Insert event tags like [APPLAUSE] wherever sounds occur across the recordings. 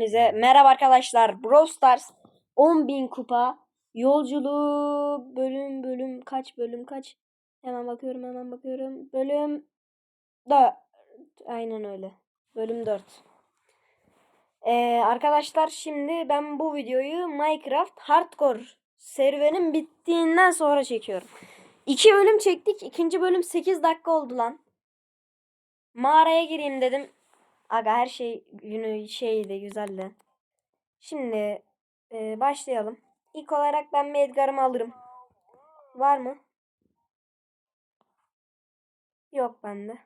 Hepinize merhaba arkadaşlar. Brawl Stars 10.000 kupa yolculuğu bölüm bölüm kaç bölüm kaç? Hemen bakıyorum hemen bakıyorum. Bölüm 4. Aynen öyle. Bölüm 4. Ee, arkadaşlar şimdi ben bu videoyu Minecraft Hardcore serüvenin bittiğinden sonra çekiyorum. İki bölüm çektik. İkinci bölüm 8 dakika oldu lan. Mağaraya gireyim dedim. Aga her şey günü şeydi güzeldi. Şimdi e, başlayalım. İlk olarak ben bir Edgar'ımı alırım. Var mı? Yok bende.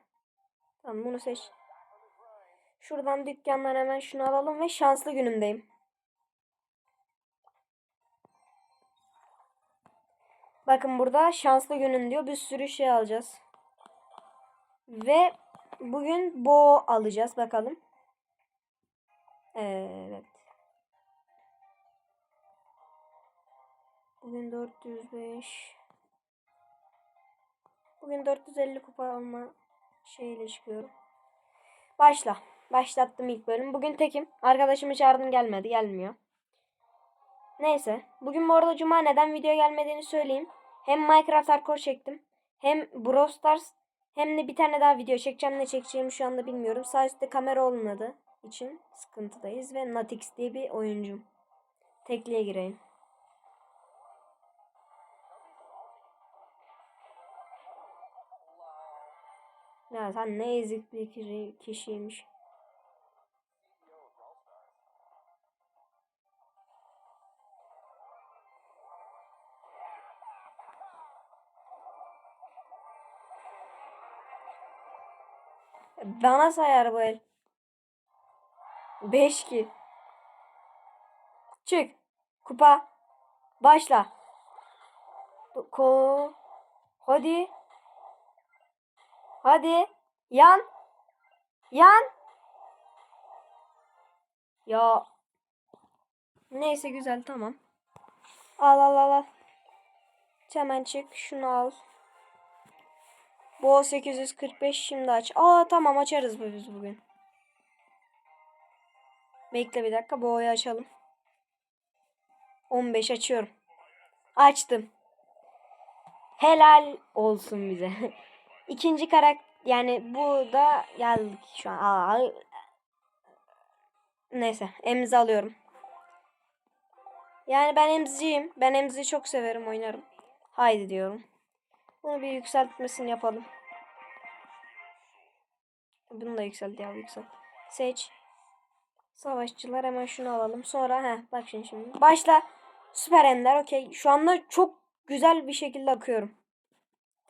Tamam bunu seç. Şuradan dükkandan hemen şunu alalım ve şanslı günümdeyim. Bakın burada şanslı günün diyor. Bir sürü şey alacağız. Ve bugün bo alacağız bakalım. Evet. Bugün 405. Bugün 450 kupa alma şeyiyle çıkıyorum. Başla. Başlattım ilk bölüm. Bugün tekim. Arkadaşımı çağırdım gelmedi. Gelmiyor. Neyse. Bugün bu arada cuma neden video gelmediğini söyleyeyim. Hem Minecraft Hardcore çektim. Hem Brawl Stars hem de bir tane daha video çekeceğim. Ne çekeceğimi şu anda bilmiyorum. Sağ üstte kamera olmadığı için sıkıntıdayız. Ve Natix diye bir oyuncum. Tekliğe gireyim. Ya sen ne ezik bir kişi- kişiymiş. Bana sayar bu el. 5 ki. Çık. Kupa. Başla. Ko. Hadi. Hadi. Yan. Yan. Ya. Neyse güzel tamam. Al al al al. Hemen çık. Şunu al. Bu 845 şimdi aç. Aa tamam açarız bu biz bugün. Bekle bir dakika. Boğayı açalım. 15 açıyorum. Açtım. Helal olsun bize. [LAUGHS] İkinci karakter yani bu da geldik şu an. Aa, neyse emzi alıyorum. Yani ben emziciyim. Ben emziyi çok severim oynarım. Haydi diyorum. Bunu bir yükseltmesini yapalım. Bunu da yükselt ya yükselt. Seç. Savaşçılar hemen şunu alalım. Sonra he bak şimdi şimdi. Başla. Süper Ender okey. Şu anda çok güzel bir şekilde akıyorum.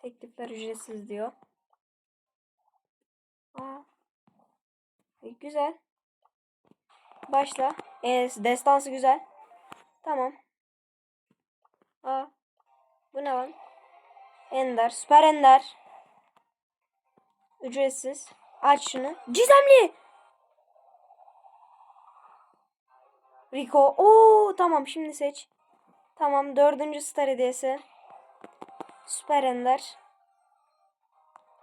Teklifler ücretsiz diyor. Aa. E, güzel. Başla. E, destansı güzel. Tamam. Aa. Bu ne lan? Ender. Süper Ender. Ücretsiz. Aç şunu. Gizemli. Rico. Oo tamam şimdi seç. Tamam dördüncü star hediyesi. Süper Ender.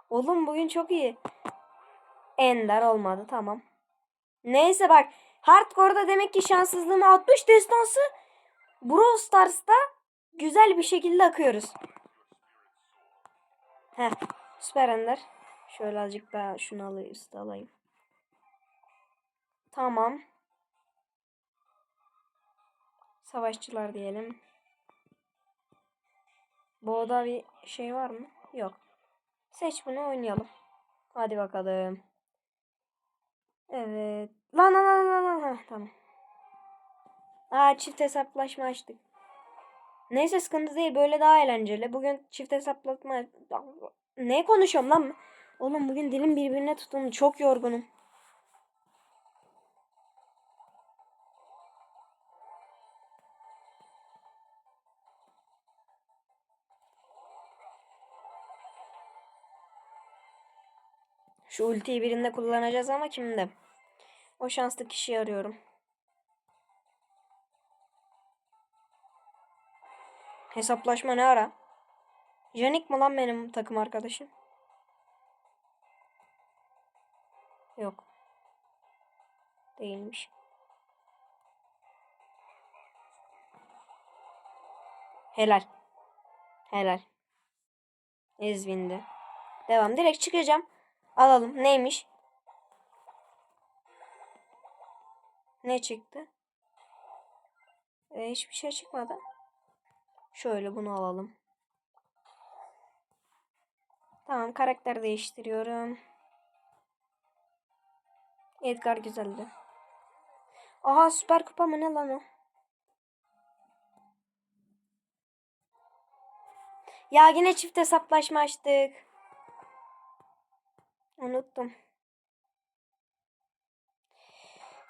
Oğlum bugün çok iyi. Ender olmadı tamam. Neyse bak. Hardcore'da demek ki şanssızlığımı 60 destansı. Brawl Stars'ta güzel bir şekilde akıyoruz. Heh. Süper Ender. Şöyle azıcık daha şunu alayım, üstü alayım. Tamam. Savaşçılar diyelim. Boğda bir şey var mı? Yok. Seç bunu oynayalım. Hadi bakalım. Evet. Lan lan lan lan lan. Tamam. Aa çift hesaplaşma açtık. Neyse sıkıntı değil. Böyle daha eğlenceli. Bugün çift hesaplaşma... Ne konuşuyorum lan? Oğlum bugün dilim birbirine tutuldu. Çok yorgunum. Şu ultiyi birinde kullanacağız ama kimde? O şanslı kişiyi arıyorum. Hesaplaşma ne ara? Janik mi lan benim takım arkadaşım? Yok. Değilmiş. Helal. Helal. Ezvindi. Devam. Direkt çıkacağım. Alalım. Neymiş? Ne çıktı? E, hiçbir şey çıkmadı. Şöyle bunu alalım. Tamam karakter değiştiriyorum. Edgar güzeldi. Aha süper kupa mı ne lan o? Ya yine çift hesaplaşma açtık. Unuttum.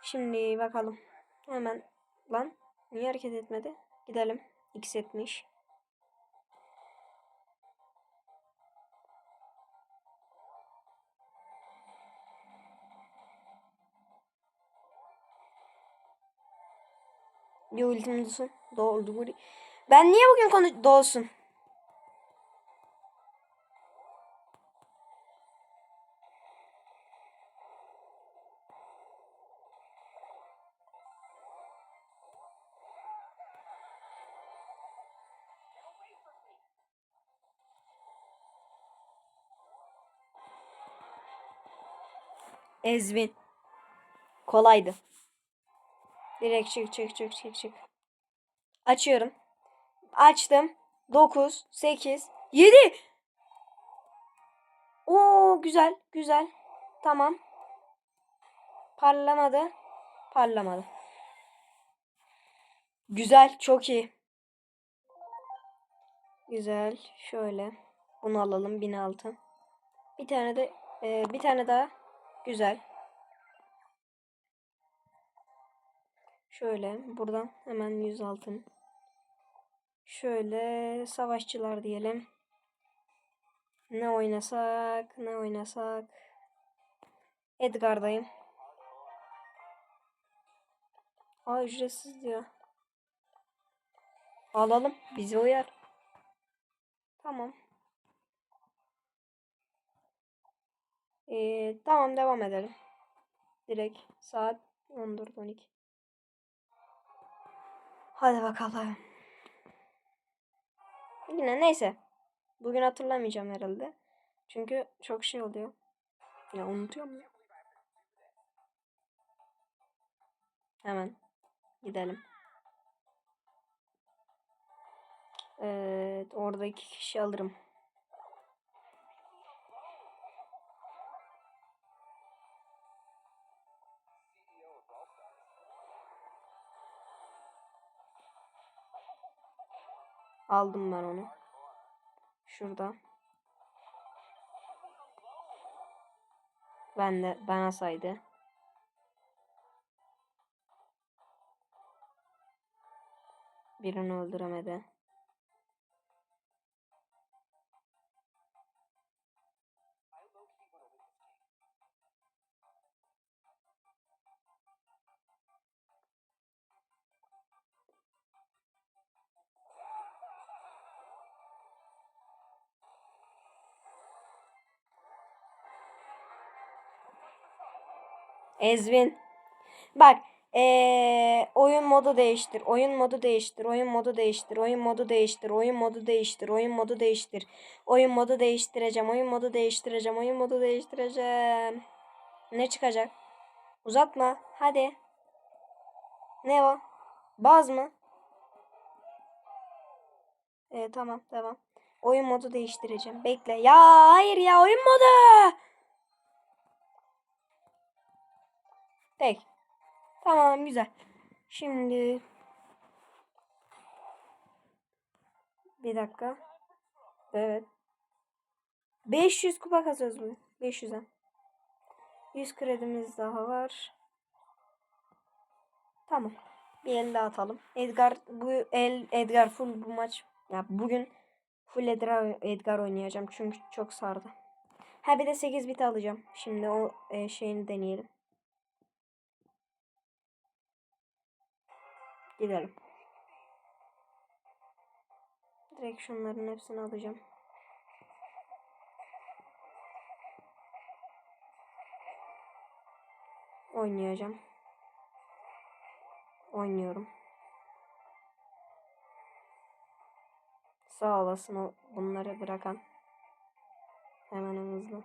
Şimdi bakalım. Hemen lan niye hareket etmedi? Gidelim. X etmiş. Bir ultim dolsun. Doldu. bu- Ben niye bugün konu dolsun? Ezvin. Kolaydı. Direkt çık çık çık çık çık. Açıyorum. Açtım. 9, 8, 7. Oo güzel güzel. Tamam. Parlamadı. Parlamadı. Güzel çok iyi. Güzel. Şöyle. Bunu alalım 1006. Bir tane de e, bir tane daha. Güzel. Şöyle buradan hemen 100 altın. Şöyle savaşçılar diyelim. Ne oynasak, ne oynasak. Edgar'dayım. Aa ücretsiz diyor. Alalım. Bize uyar. Tamam. Ee, tamam devam edelim. Direkt saat 14-12. Hadi bakalım. Yine neyse. Bugün hatırlamayacağım herhalde. Çünkü çok şey oluyor. Ya unutuyorum ya. Hemen gidelim. Evet, orada iki kişi alırım. Aldım ben onu. Şurada. Ben de bana saydı. Birini öldüremedi. Ezvin. Bak. Ee, oyun modu değiştir. Oyun modu değiştir. Oyun modu değiştir. Oyun modu değiştir. Oyun modu değiştir. Oyun modu değiştir. Oyun modu değiştireceğim. Oyun modu değiştireceğim. Oyun modu değiştireceğim. Ne çıkacak? Uzatma. Hadi. Ne o? Baz mı? Ee, tamam tamam. Oyun modu değiştireceğim. Bekle. Ya hayır ya oyun modu. Peki. Tamam güzel. Şimdi bir dakika. Evet. 500 kupa kazıyoruz mu? 500'e. 100 kredimiz daha var. Tamam. Bir el daha atalım. Edgar bu el Edgar full bu maç. Ya bugün full Edgar, Edgar oynayacağım çünkü çok sardı. Ha bir de 8 bit alacağım. Şimdi o e, şeyini deneyelim. Gidelim. Direkt şunların hepsini alacağım. Oynayacağım. Oynuyorum. Sağ olasın o bunları bırakan. Hemen hızlı.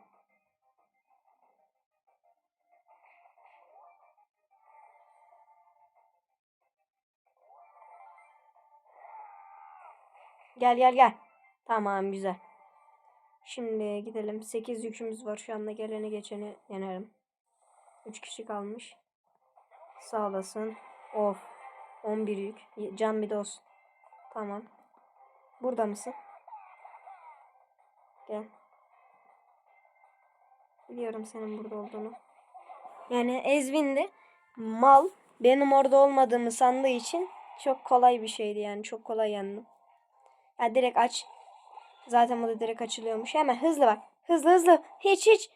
Gel gel gel. Tamam güzel. Şimdi gidelim. 8 yükümüz var. Şu anda geleni geçeni yenerim. 3 kişi kalmış. Sağ olasın. Of. 11 yük. Can bir olsun. Tamam. Burada mısın? Gel. Biliyorum senin burada olduğunu. Yani Ezvin de mal benim orada olmadığımı sandığı için çok kolay bir şeydi yani. Çok kolay yendim. Ya direkt aç. Zaten bu da direkt açılıyormuş. Hemen hızlı bak. Hızlı hızlı. Hiç hiç.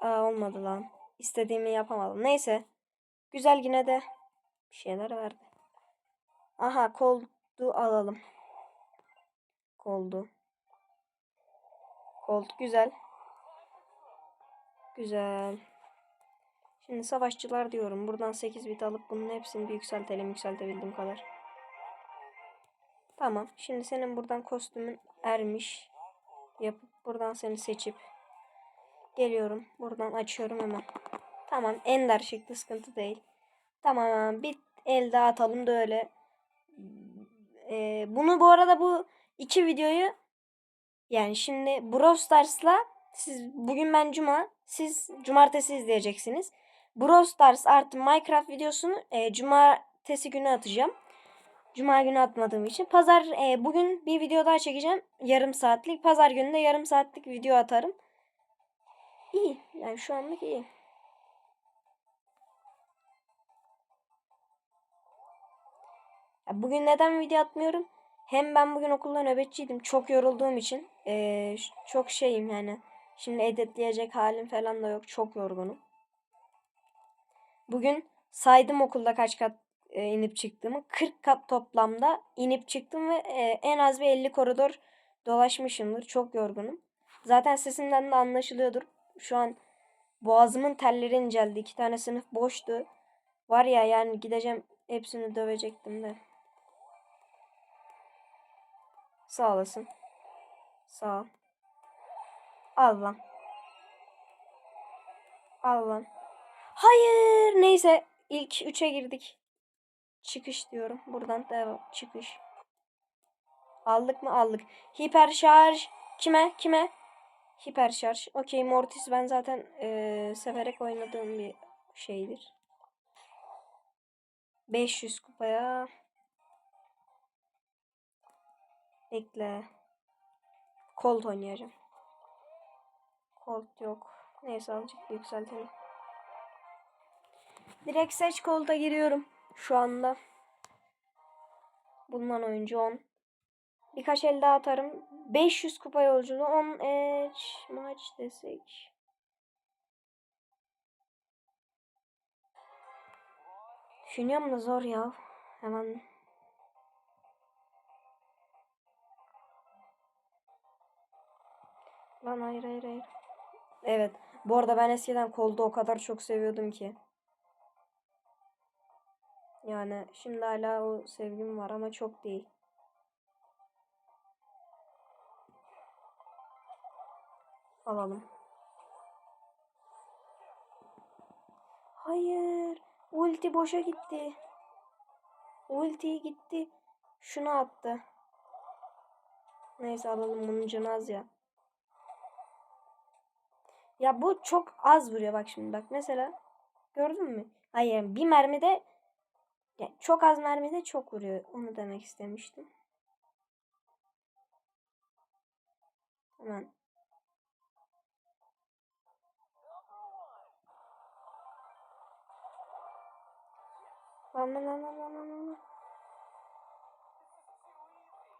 Aa, olmadı lan. İstediğimi yapamadım. Neyse. Güzel yine de bir şeyler verdi. Aha koldu alalım. Koldu. Kolt güzel. Güzel. Şimdi savaşçılar diyorum. Buradan 8 bit alıp bunun hepsini bir yükseltelim yükseltebildiğim kadar. Tamam. Şimdi senin buradan kostümün ermiş. Yapıp buradan seni seçip geliyorum. Buradan açıyorum hemen. Tamam. Ender çıktı. Sıkıntı değil. Tamam. Bir el daha atalım da öyle. Ee, bunu bu arada bu iki videoyu yani şimdi Brawl Stars'la siz bugün ben cuma siz cumartesi izleyeceksiniz. Brawl Stars artı Minecraft videosunu e, cumartesi günü atacağım. Cuma günü atmadığım için. Pazar e, bugün bir video daha çekeceğim. Yarım saatlik. Pazar günü de yarım saatlik video atarım. İyi. Yani şu anlık iyi. Ya bugün neden video atmıyorum? Hem ben bugün okulda nöbetçiydim. Çok yorulduğum için. Ee, çok şeyim yani. Şimdi editleyecek halim falan da yok. Çok yorgunum. Bugün saydım okulda kaç kat e, inip çıktığımı. 40 kat toplamda inip çıktım ve e, en az bir 50 koridor dolaşmışımdır. Çok yorgunum. Zaten sesimden de anlaşılıyordur. Şu an boğazımın telleri inceldi. İki tane sınıf boştu. Var ya yani gideceğim hepsini dövecektim de. Sağ olasın. Sağ ol. Al lan. Al lan. Hayır. Neyse. ilk 3'e girdik. Çıkış diyorum. Buradan devam. Çıkış. Aldık mı? Aldık. Hiper şarj. Kime? Kime? Hiper şarj. Okey Mortis ben zaten ee, severek oynadığım bir şeydir. 500 kupaya. Ekle. Colt oynayacağım. Colt yok. Neyse azıcık yükseltelim. Direkt seç Colt'a giriyorum. Şu anda. Bulunan oyuncu 10. Birkaç el daha atarım. 500 kupa yolculuğu 10 edge maç desek. Düşünüyorum da zor ya. Hemen Lan hayır hayır hayır. Evet. Bu arada ben eskiden kolda o kadar çok seviyordum ki. Yani şimdi hala o sevgim var ama çok değil. Alalım. Hayır. Ulti boşa gitti. Ulti gitti. Şunu attı. Neyse alalım bunun canı az ya. Ya bu çok az vuruyor bak şimdi bak mesela. Gördün mü? Hayır bir mermide ya çok az mermide çok vuruyor. Onu demek istemiştim. Hemen. Lan lan lan lan lan lan lan.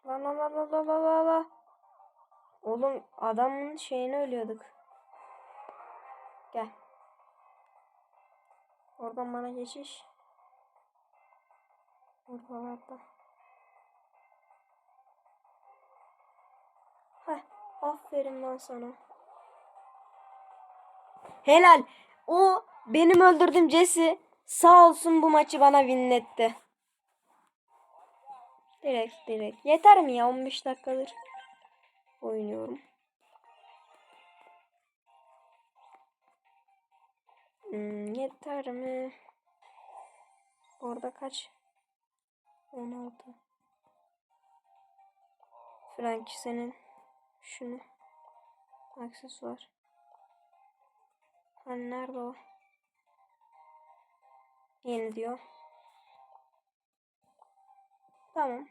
Lan lan lan lan lan lan lan. Oğlum adamın şeyini ölüyorduk. Gel. Oradan bana geçiş. Hatta. Heh. Aferin lan sana. Helal. O benim öldürdüğüm Jesse sağ olsun bu maçı bana winletti. Direkt direkt. Yeter mi ya 15 dakikadır? oynuyorum. Hmm, yeter mi? Orada kaç? 16. Frank senin şunu aksesuar. Hani nerede o? Yeni diyor. Tamam.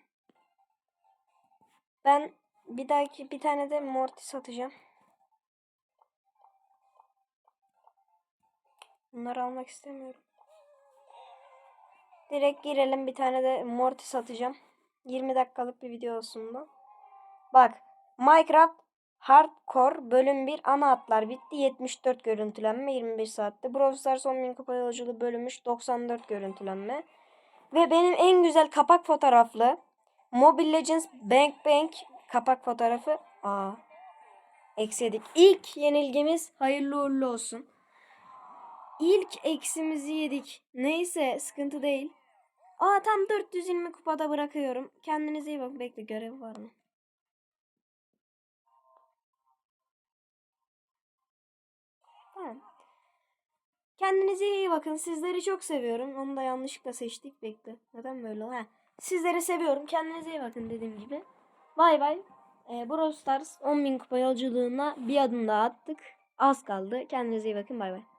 Ben bir dahaki bir tane de Morty satacağım. Bunları almak istemiyorum. Direkt girelim bir tane de Morty satacağım. 20 dakikalık bir video olsun bu. Bak Minecraft Hardcore bölüm 1 ana hatlar bitti. 74 görüntülenme 25 saatte. Brawl Stars 10.000 kupa yolculuğu bölünmüş 94 görüntülenme. Ve benim en güzel kapak fotoğraflı Mobile Legends Bank Bank kapak fotoğrafı. Aa. Eksi yedik. İlk yenilgimiz hayırlı uğurlu olsun. İlk eksimizi yedik. Neyse sıkıntı değil. Aa tam 420 kupada bırakıyorum. Kendinize iyi bakın. Bekle görev var mı? Tamam. Kendinize iyi bakın. Sizleri çok seviyorum. Onu da yanlışlıkla seçtik. Bekle. Neden böyle? Ha. Sizleri seviyorum. Kendinize iyi bakın dediğim gibi. Bay bay. Ee, Brawl Stars 10.000 kupa yolculuğuna bir adım daha attık. Az kaldı. Kendinize iyi bakın. Bay bay.